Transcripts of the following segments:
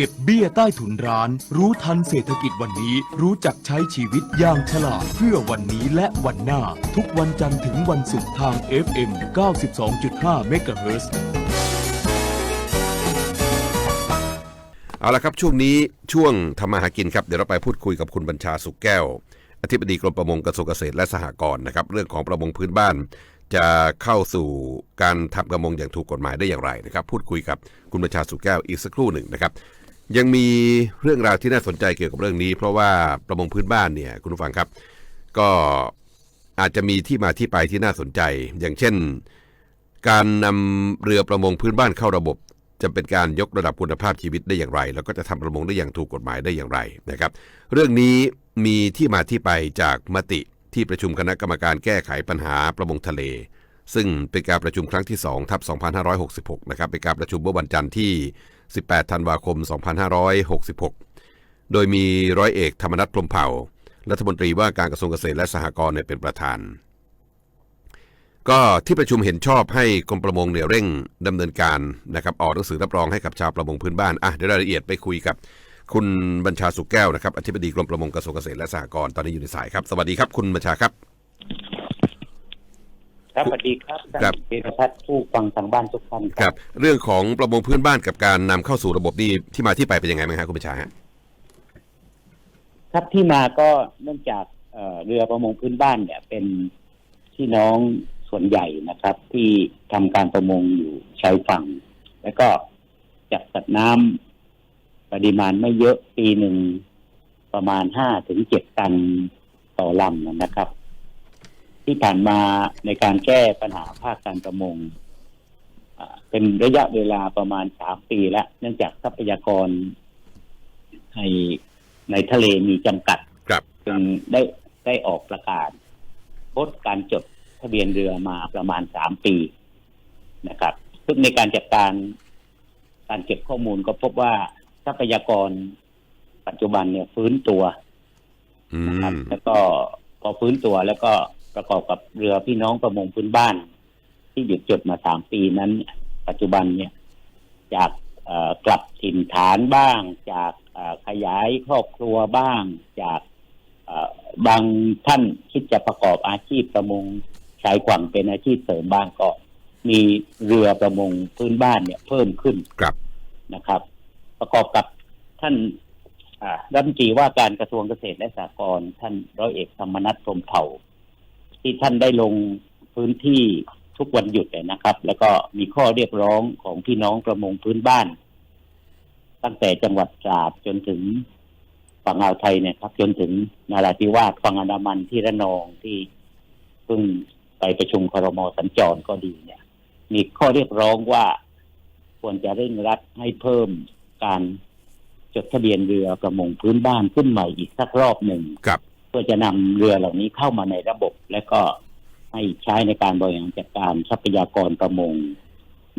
เก็บเบี้ยใต้ถุนร้าน รู้ทันเศรษฐกิจวันนี้ รู้จักใช้ชีวิตอย่างฉลาดเพื่อวันนี้และวันหน้า ทุกวันจันทร์ถึงวันศุกร์ทาง FM 92.5 MHz เอาละครับช่วงนี้ช่วงทำมาหากินครับ เดี๋ยวเราไปพูดคุยกับคุณบัญชาสุขแก้ว อธิบดีกรมประมงกระทรวงเกษตรและสหกรณ์นะครับ เรื่องของประมงพื้นบ้าน จะเข้าสู่การทำประมงอย่างถูกกฎหมายได้อย่างไรนะครับ พูดคุยกับคุณบัญชาสุขแก้วอีกสักครู่หนึ่งนะครับ ยังมีเรื่องราวที่น่าสนใจเกี่ยวกับเรื่องนี้ เพราะว่าประมงพื้นบ้านเนี่ยคุณผู้ฟังครับ ก็อาจจะมีที่มาที่ไปที่น่าสนใจ อย่างเช่น การนำเรือประมงพื้นบ้านเข้าระบบ จะเป็นการยกระดับคุณภาพชีวิตได้อย่างไร แล้วก็จะทำประมงได้อย่างถูกกฎหมายได้อย่างไรนะครับ เรื่องนี้มีที่มาที่ไปจากมติที่ประชุมคณะกรรมการแก้ไขปัญหาประมงทะเล ซึ่งเป็นการประชุมครั้งที่2ทับ2566 นะครับเป็นการประชุมเมื่อวันจันทร์ที่ 18 ธันวาคม 2566 โดยมีร้อยเอกธรรมนัฐพรมเผ่า รัฐมนตรีว่าการกระทรวงเกษตรและสหกรณ์เป็นประธาน ก็ที่ประชุมเห็นชอบให้กรมประมงเนี่ยเร่งดำเนินการนะครับออกหนังสือรับรองให้กับชาวประมงพื้นบ้านอะเดี๋ยวรายละเอียดไปคุยกับคุณบัญชาสุขแก้วนะครับอธิบดีกรมประมงกระทรวงเกษตรและสหกรณ์ตอนนี้อยู่ในสายครับ สวัสดีครับคุณบัญชาครับ ครับสวัสดีครับครับท่านเอกพัฒน์ผู้ฟังทางบ้านทุกท่านครับ เรื่องของประมงพื้นบ้านกับการนำเข้าสู่ระบบนี่ที่มาที่ไปเป็นยังไงบ้างครับคุณบัญชาฮะครับที่มาก็เนื่องจากเอ่อเรือประมงพื้นบ้านเนี่ยเป็นพี่น้องส่วนใหญ่นะครับ ที่ทำการประมงอยู่ชายฝั่ง แล้วก็จับสัตว์น้ำปริมาณไม่เยอะปีหนึ่งประมาณห้าถึงเจ็ดตันต่อลำนะครับ ที่ผ่านมาในการแก้ปัญหาภาคการประมงอ่าเป็นระยะเวลาประมาณสามปีแล้ว เนื่องจากทรัพยากรในในทะเลมีจำกัดครับจึงได้ได้ออกประกาศลดการจดทะเบียนเรือมาประมาณสามปีนะครับ ซึ่งในการจัดการการเก็บข้อมูลก็พบว่าทรัพยากรปัจจุบันเนี่ยฟื้นตัวอืนะครับมแล้วก็พอฟื้นตัวแล้วก็ ประกอบกับเรือพี่น้องประมงพื้นบ้าน ที่หยุดจดมาสามปีนั้น ปัจจุบันเนี่ยจากเอ่อกลับถิ่นฐานบ้าง จากเอ่อขยายครอบครัวบ้าง จากเอ่อบางท่านคิดจะประกอบอาชีพประมงชายฝั่งเป็นอาชีพเสริมบ้างก็มีเรือประมงพื้นบ้านเนี่ยเพิ่มขึ้นครับนะครับ ประกอบกับท่านอ่ารัฐมนตรีว่าการกระทรวงเกษตรและสหกรณ์ท่านร้อยเอกธรรมนัฐพรหมเผ่า ที่ท่านได้ลงพื้นที่ทุกวันหยุดเนี่ยนะครับ แล้วก็มีข้อเรียกร้องของพี่น้องประมงพื้นบ้าน ตั้งแต่จังหวัดตราดจนถึงฝั่งอ่าวไทยเนี่ยครับ จนถึงนาราธิวาสฝั่งอันดามันที่ระนองที่เพิ่งไปประชุมครมสัญจรก็ดีเนี่ย มีข้อเรียกร้องว่าควรจะเร่งรัดให้เพิ่มการจดทะเบียนเรือประมงพื้นบ้านขึ้นใหม่อีกสักรอบหนึ่งครับ เพื่อจะนำเรือเหล่านี้เข้ามาในระบบ และก็ให้ใช้ในการบริหารจัดการทรัพยากรประมง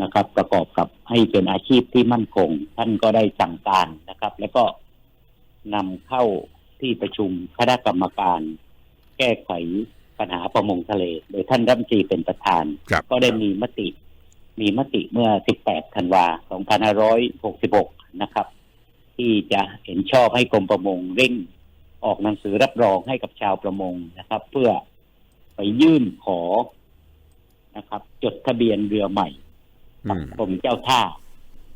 นะครับ ประกอบกับให้เป็นอาชีพที่มั่นคง ท่านก็ได้สั่งการนะครับ แล้วก็นำเข้าที่ประชุมคณะกรรมการ แก้ไขปัญหาประมงทะเล โดยท่านรัฐมนตรีเป็นประธานครับก็ได้มีมติ มีมติเมื่อ 18 ธันวา 2566 นะครับ ที่จะเห็นชอบให้กรมประมงเร่ง ออกหนังสือรับรองให้กับชาวประมงนะครับ เพื่อไปยื่นขอนะครับ จดทะเบียนเรือใหม่อืกับมกรมเจ้าท่า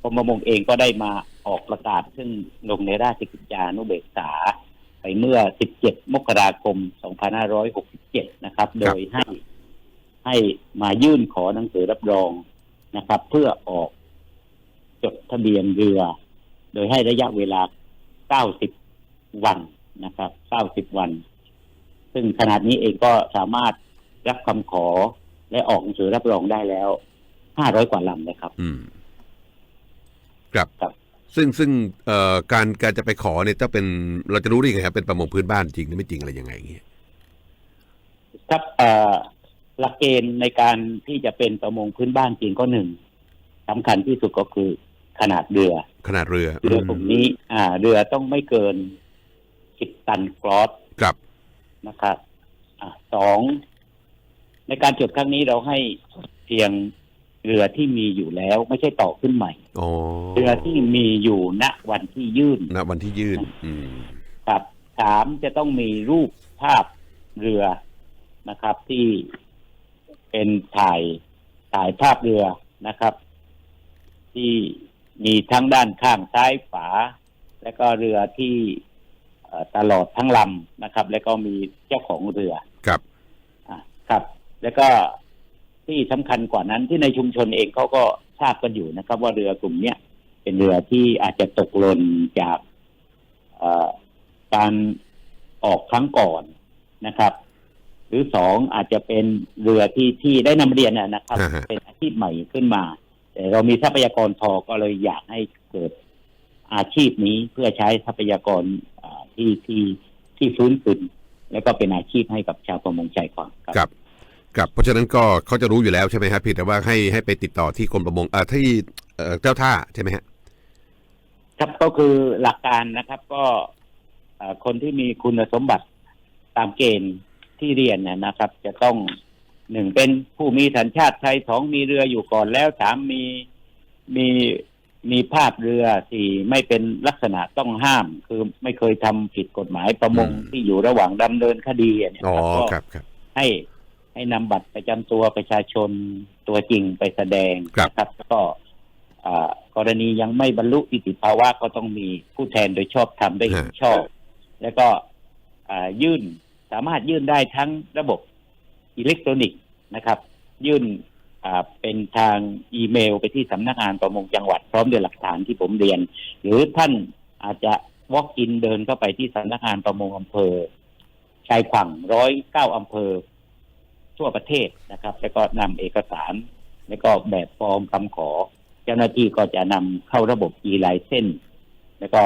กรมประมงเองก็ได้มาออกประกาศ ซึ่งลงในราชกิจจานุเบกษา ไปเมื่อ 17 มกราคม 2567 นะครับ โดยให้ให้มายื่นขอหนังสือรับรองนะครับ เพื่อออกจดทะเบียนเรือ โดยให้ระยะเวลา 90 วัน นะครับ 90 วัน ซึ่งขนาดนี้เองก็สามารถรับคำขอและออกหนังสือรับรองได้แล้ว 500 กว่าลำนะครับ อืมครับครับซึ่งซึ่งเอ่อการการจะไปขอเนี่ยต้องเป็นเราจะรู้ได้ยังไงครับเป็นประมงพื้นบ้านจริงหรือไม่จริงอะไรยังไงอย่างเงี้ยครับเอ่อหลักเกณฑ์ในการที่จะเป็นประมงพื้นบ้านจริงก็หนึ่งสำคัญที่สุดก็คือขนาดเรือ ขนาดเรือเรือมกลุ่มนี้ อ่า เรือต้องไม่เกิน สิบตันกรอสครับนะครับอ่าสองในการจดครั้งนี้เราให้เพียงเรือที่มีอยู่แล้ว ไม่ใช่ต่อขึ้นใหม่อ๋อเรือที่มีอยู่ณวันที่ยื่นณวันที่ยื่น อืมครับสามจะต้องมีรูปภาพเรือนะครับ ที่เป็นถ่ายถ่ายภาพเรือนะครับ ที่มีทั้งด้านข้างซ้ายฝาและก็เรือที่เอ่อ ตลอดทั้งลำนะครับ แล้วก็มีเจ้าของเรือครับอะครับ แล้วก็ที่สำคัญกว่านั้นที่ในชุมชนเองเขาก็ทราบกันอยู่นะครับ ว่าเรือกลุ่มเนี้ยเป็นเรือที่อาจจะตกหล่นจากเอ่อการออกครั้งก่อนนะครับ หรือสองอาจจะเป็นเรือที่ที่ได้นำเรียนนะนะครับอ่าฮะเป็นอาชีพใหม่ขึ้นมา แต่เรามีทรัพยากรพอก็เลยอยากให้เกิดอาชีพนี้เพื่อใช้ทรัพยากรอ่า ที่ที่ที่ฟื้นขึ้นแล้วก็เป็นอาชีพให้กับชาวประมงชายฝั่งครับครับครับเพราะฉะนั้นก็เขาจะรู้อยู่แล้วใช่ไหมครับเพียงแต่ว่าให้ให้ไปติดต่อที่กรมประมงเอ่อที่เอ่อเจ้าท่าใช่ไหมฮะครับก็คือหลักการนะครับก็เอ่อคนที่มีคุณสมบัติตามเกณฑ์ที่เรียนเนี่ยนะครับ จะต้องหนึ่งเป็นผู้มีสัญชาติไทยสองมีเรืออยู่ก่อนแล้วสามมีมี มีภาพเรือสี่ไม่เป็นลักษณะต้องห้าม คือไม่เคยทำผิดกฎหมายประมงอืม ที่อยู่ระหว่างดำเนินคดีเนี่ยอ๋อนะครับก็ครับครับ ให้ให้นำบัตรประจำตัวประชาชนตัวจริงไปแสดงครับ นะครับแล้วก็อ่ากรณียังไม่บรรลุนิติภาวะก็ต้องมีผู้แทนโดยชอบทำได้เห็นชอบ แล้วก็อ่ายื่นสามารถยื่นได้ทั้งระบบอิเล็กทรอนิกส์นะครับ ยื่นอ่า เป็นทางอีเมลไปที่สำนักงานประมงจังหวัดพร้อมด้วยหลักฐานที่ผมเรียน หรือท่านอาจจะ walk in เดินเข้าไปที่สำนักงานประมงอำเภอชายฝั่งร้อยเก้าอำเภอ ทั่วประเทศนะครับ แล้วก็นำเอกสาร แล้วก็แบบฟอร์มคำขอ เจ้าหน้าที่ก็จะนำเข้าระบบ e-license แล้วก็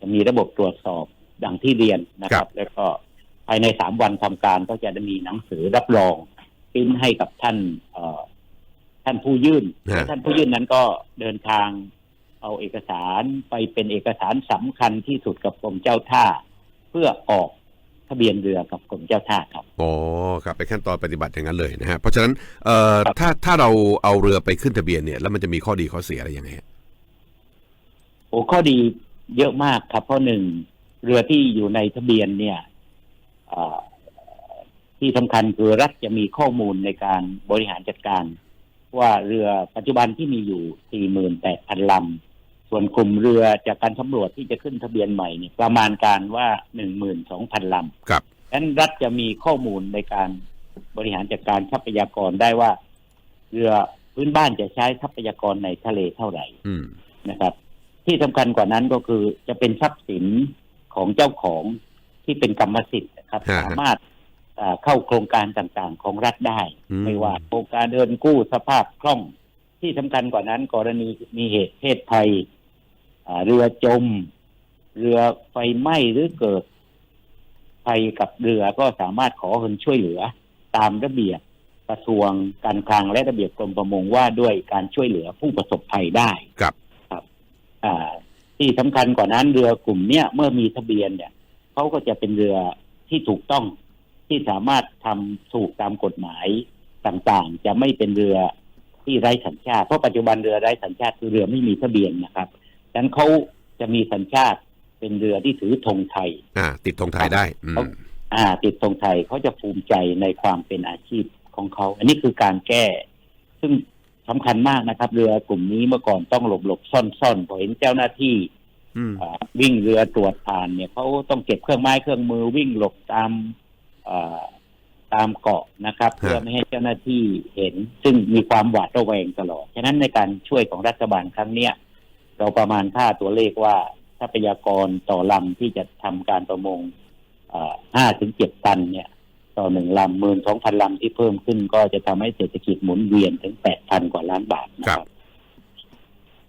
จะมีระบบตรวจสอบดังที่เรียนนะคครัรับบแล้วก็ภายในสามวันทำการก็จะได้มีหนังสือรับรองปริ้นให้กับท่านเอ่อ ท่านผู้ยื่นฮะและท่านผู้ยื่นนั้นก็เดินทาง เอาเอกสารไปเป็นเอกสารสำคัญที่สุดกับกรมเจ้าท่า เพื่อออกทะเบียนเรือกับกรมเจ้าท่าครับอ๋อครับเป็นขั้นตอนปฏิบัติอย่างนั้นเลยนะฮะเพราะฉะนั้นเอ่อครับถ้าถ้าเราเอาเรือไปขึ้นทะเบียนเนี่ย แล้วมันจะมีข้อดีข้อเสียอะไรยังไงฮะโอ้ข้อดีเยอะมากครับ เพราะหนึ่งเรือที่อยู่ในทะเบียนเนี่ยอ่าที่สำคัญคือรัฐจะมีข้อมูลในการบริหารจัดการ ว่าเรือปัจจุบันที่มีอยู่ 48,000 ลำ ส่วนกลุ่มเรือจากการสำรวจที่จะขึ้นทะเบียนใหม่เนี่ยประมาณการว่า 12,000 ลำครับดังนั้นรัฐจะมีข้อมูลในการบริหารจัดการทรัพยากรได้ว่า เรือพื้นบ้านจะใช้ทรัพยากรในทะเลเท่าไหร่อืมนะครับ ที่สำคัญกว่านั้นก็คือจะเป็นทรัพย์สินของเจ้าของที่เป็นกรรมสิทธิ์นะครับฮะสามารถอ่า เข้าโครงการต่างๆ ของรัฐได้อืมไม่ว่าโครงการเดินกู้สภาพคล่องที่สำคัญกว่านั้น กรณีมีเหตุเพศภัยอ่าเรือจม เรือไฟไหม้หรือเกิดภัยกับเรือก็สามารถขอเงินช่วยเหลือ ตามระเบียบกระทรวงการคลังและระเบียบกรมประมงว่าด้วยการช่วยเหลือผู้ประสบภัยได้ครับอ่าที่สำคัญกว่านั้นเรือกลุ่มเนี้ยเมื่อมีทะเบียนเนี่ยเขาก็จะเป็นเรือที่ถูกต้อง ที่สามารถทำถูกตามกฎหมายต่างๆ จะไม่เป็นเรือที่ไร้สัญชาติเพราะปัจจุบันเรือไร้สัญชาติคือเรือไม่มีทะเบียนนะครับดังนั้นเขาจะมีสัญชาติเป็นเรือที่ถือธงไทย อ่า ติดธงไทยได้อืมอ่า ติดธงไทยเขาจะภูมิใจในความเป็นอาชีพของเขา อันนี้คือการแก้ ซึ่งสำคัญมากนะครับ เรือกลุ่มนี้เมื่อก่อนต้องหลบหลบซ่อนซ่อนพอเห็นเจ้าหน้าที่อืมอ่าวิ่งเรือตรวจผ่านเนี่ยเขาต้องเก็บเครื่องไม้เครื่องมือวิ่งหลบตามอ่า ตามเกาะนะครับ เพื่อไม่ให้เจ้าหน้าที่เห็น ซึ่งมีความหวาดระแวงตลอด ฉะนั้นในการช่วยของรัฐบาลครั้งเนี้ยเราประมาณค่าตัวเลขว่าทรัพยากรต่อลำที่จะทำการประมงห้าถึงเจ็ดตันเนี่ย ต่อหนึ่งลำหมื่นสองพันลำที่เพิ่มขึ้นก็จะทำให้เศรษฐกิจหมุนเวียนถึงแปดพันกว่าล้านบาทนะครับ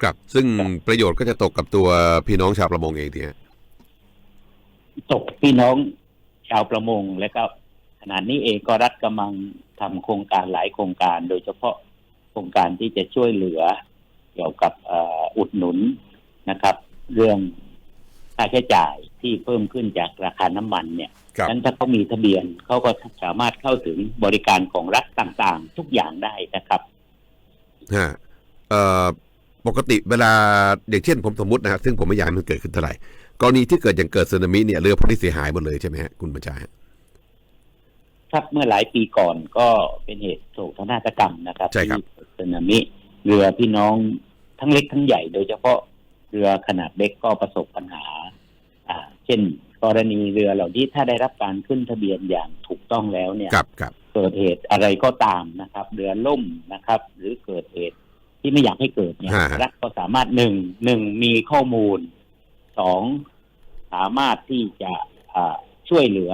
ครับ ซึ่งครับประโยชน์ก็จะตกกับตัวพี่น้องชาวประมงเองทีฮะตกพี่น้อง ชาวประมง และก็ขณะนี้เองก็รัฐกำลังทำโครงการหลายโครงการ โดยเฉพาะโครงการที่จะช่วยเหลือ เกี่ยวกับเอ่ออุดหนุนนะครับ เรื่องค่าใช้จ่ายที่เพิ่มขึ้นจากราคาน้ำมันเนี่ยครับนั้นถ้าเขามีทะเบียนเขาก็สามารถเข้าถึงบริการของรัฐต่างๆ ทุกอย่างได้นะครับฮะเอ่อ ปกติเวลาอย่างเช่นผมสมมตินะครับซึ่งผมไม่อยากให้มันเกิดขึ้นเท่าไหร่กรณีที่เกิดอย่างเกิดสึนามิเนี่ยเรือพวกนี้เสียหายหมดเลยใช่ไหมฮะคุณบัญชาฮะครับเมื่อหลายปีก่อนก็เป็นเหตุโศกนาฏกรรมนะครับใช่ครับที่เกิดสึนามิ เรือพี่น้องทั้งเล็กทั้งใหญ่ โดยเฉพาะเรือขนาดเล็กก็ประสบปัญหา อ่า เช่น กรณีเรือเหล่านี้ถ้าได้รับการขึ้นทะเบียนอย่างถูกต้องแล้วเนี่ยครับครับเกิดเหตุอะไรก็ตามนะครับ เรือล่มนะครับ หรือเกิดเหตุ ที่ไม่อยากให้เกิดเนี่ยฮะฮะ รัฐก็สามารถหนึ่งหนึ่งมีข้อมูลสองสามารถที่จะอ่าช่วยเหลือ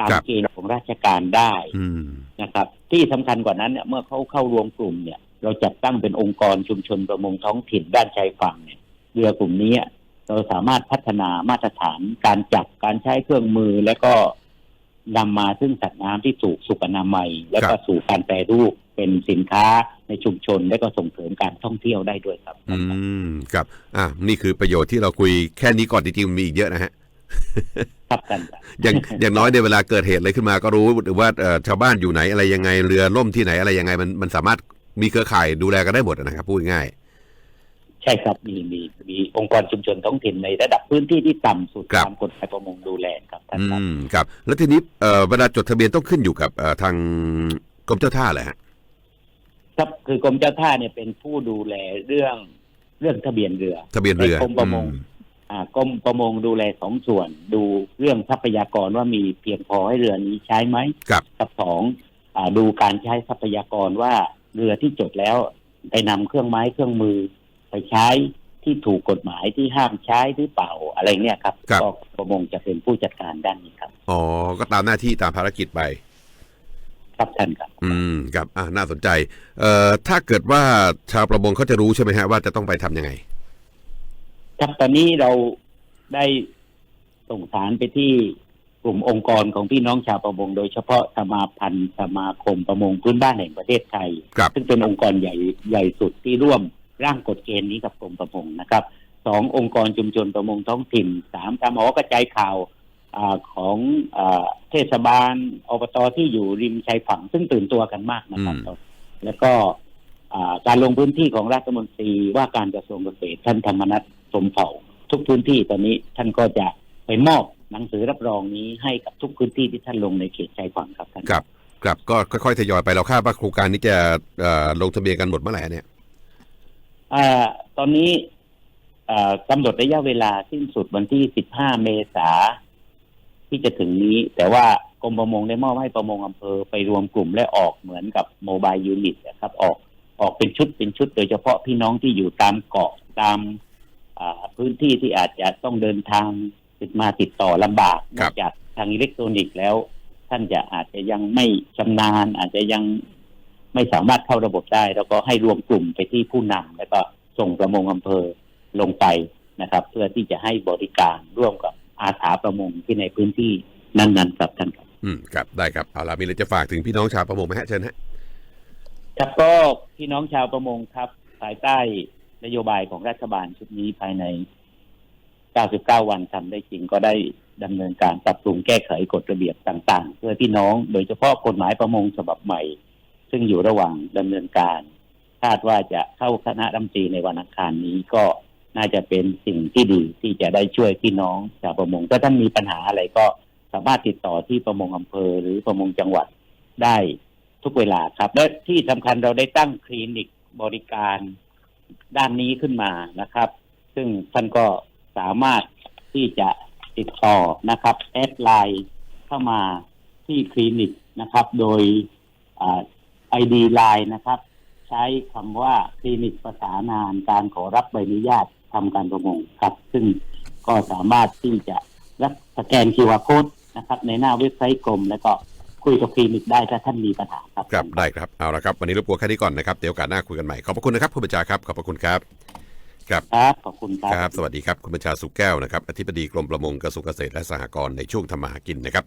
ตามเกณฑ์ของราชการได้อืม นะครับ ที่สำคัญกว่านั้นเนี่ยเมื่อเขาเข้ารวมกลุ่มเนี่ย เราจัดตั้งเป็นองค์กรชุมชนประมงท้องถิ่นด้านชายฝั่งเนี่ยเรือกลุ่มนี้เราสามารถพัฒนามาตรฐานการจับการใช้เครื่องมือ และก็นำมาซึ่งสัตว์น้ำที่ถูกสุขอนามัย และคก็รับ สู่การแปรรูป เป็นสินค้าในชุมชนและก็ส่งเสริมการท่องเที่ยวได้ด้วยครับ อืมครับ อ่านี่คือประโยชน์ที่เราคุยแค่นี้ก่อนจริงๆมันมีอีกเยอะนะฮะครับท่านครับอย่างอย่างน้อยในยเวลาเกิดเหตุอะไรขึ้นมาก็รู้หรือว่าเอ่อชาวบ้านอยู่ไหนอะไรยังไงเรือล่มที่ไหนอะไรยังไงมันมันสามารถมีเครือข่ายดูแลกันได้หมดนะครับพูดง่าย ใช่ครับมีมีมีองค์กรชุมชนท้องถิ่นในระดับพื้นที่ที่ต่ำสุดครับตามกฎหมายประมงดูแลครับท่านอืครับมครับ แล้วทีนี้เอ่อเวลาจดทะเบียนต้องขึ้นอยู่กับเอ่อทางกรมเจ้าท่าแหละฮะ ครับคือกรมเจ้าท่าเนี่ยเป็นผู้ดูแลเรื่องเรื่องทะเบียนเรือทะเบียนเรือในกรมประมงอือ่ากรมประมงดูแลสองส่วน ดูเรื่องทรัพยากรว่ามีเพียงพอให้เรือนี้ใช้ไหมครับกับสองอ่าดูการใช้ทรัพยากรว่าเรือที่จดแล้วไปนำเครื่องไม้เครื่องมือไปใช้ที่ถูกกฎหมายที่ห้ามใช้หรือเปล่าอะไรเนี่ยครับครับก็ประมงจะเป็นผู้จัดการด้านนี้ครับอ๋อก็ตามหน้าที่ตามภารกิจไป ครับท่านครับ อืมครับอ่าน่าสนใจ เอ่อถ้าเกิดว่าชาวประมงเขาจะรู้ใช่ไหมฮะว่าจะต้องไปทำยังไง ครับตอนนี้เราได้ส่งสารไปที่กลุ่มองค์กรของพี่น้องชาวประมง โดยเฉพาะสมาพันธ์สมาคมประมงพื้นบ้านแห่งประเทศไทย ครับ ซึ่งเป็นองค์กรใหญ่ใหญ่สุดที่ร่วมร่างกฎเกณฑ์นี้กับกรมประมงนะครับสององค์กรชุมชนประมงท้องถิ่นสามตามหอกระจายข่าว อาของอาเทศบาลอบตที่อยู่ริมชายฝั่งซึ่งตื่นตัวกันมากนะครับอืมแล้วก็อ่าการลงพื้นที่ของรัฐมนตรีว่าการกระทรวงเกษตรท่านธรรมนัฐสมเผ่า ทุกพื้นที่ตอนนี้ท่านก็จะไปมอบหนังสือรับรองนี้ให้กับทุกพื้นที่ที่ท่านลงในเขตชายฝั่งครับท่านครับครับก็ค่อยๆทยอยไปเราคาดว่าโครงการนี้จะเอ่อลงทะเบียนกันหมดเมื่อไหร่เนี่ยอ่าตอนนี้อ่ากำหนดระยะเวลาสิ้นสุดวันที่ 15 เมษา ที่จะถึงนี้ แต่ว่ากรมประมงได้มอบให้ประมงอำเภอไปรวมกลุ่มและออกเหมือนกับโมบายยูนิตนะครับออกออกเป็นชุดเป็นชุด โดยเฉพาะพี่น้องที่อยู่ตามเกาะตามอ่าพื้นที่ที่อาจจะต้องเดินทางติดมาติดต่อลำบากนครัอบกจากทางอิเล็กทรอนิกส์แล้ว ท่านจะอาจจะยังไม่ชำนาญ อาจจะยังไม่สามารถเข้าระบบได้ แล้วก็ให้รวมกลุ่มไปที่ผู้นำแล้วก็ส่งประมงอำเภอลงไปนะครับ เพื่อที่จะให้บริการร่วมกับ อาสาประมงที่ในพื้นที่นั้นๆครับท่านครับ อืมครับได้ครับเอาล่ะมีอะไรจะฝากถึงพี่น้องชาวประมงไหมฮะเชิญฮะครับก็พี่น้องชาวประมงครับภายใต้นโยบายของรัฐบาลชุดนี้ภายใน 99 วันทำได้จริงก็ได้ดำเนินการปรับปรุงแก้ไขกฎระเบียบต่างๆ เพื่อพี่น้องโดยเฉพาะกฎหมายประมงฉบับใหม่ ซึ่งอยู่ระหว่างดำเนินการ คาดว่าจะเข้าคณะรัฐมนตรีในวันอังคารนี้ก็ น่าจะเป็นสิ่งที่ดีที่จะได้ช่วยพี่น้องชาวประมงถ้าท่านมีปัญหาอะไรก็สามารถติดต่อที่ประมงอำเภอหรือประมงจังหวัดได้ทุกเวลาครับ และที่สำคัญเราได้ตั้งคลินิกบริการด้านนี้ขึ้นมานะครับ ซึ่งท่านก็สามารถที่จะติดต่อนะครับแอดไลน์เข้ามาที่คลินิกนะครับ โดยไอดีไลน์นะครับ ใช้คำว่าคลินิกประสานานการขอรับใบอนุญาต ทำการประมงครับ ซึ่งก็สามารถที่จะรับสแกน QR code นะครับ ในหน้าเว็บไซต์กรม แล้วก็คุยกับคลินิกได้ถ้าท่านมีปัญหาครับครับได้ครับเอาละครับ วันนี้รบกวนแค่นี้ก่อนนะครับเดี๋ยวโอกาสหน้าคุยกันใหม่ขอบพระคุณนะครับคุณบัญชาครับขอบพระคุณครับครับครับขอบคุณครับครับ สวัสดีครับคุณบัญชาสุขแก้วนะครับอธิบดีกรมประมงกระทรวงเกษตรและสหกรณ์ในช่วงทำมาหากินนะครับ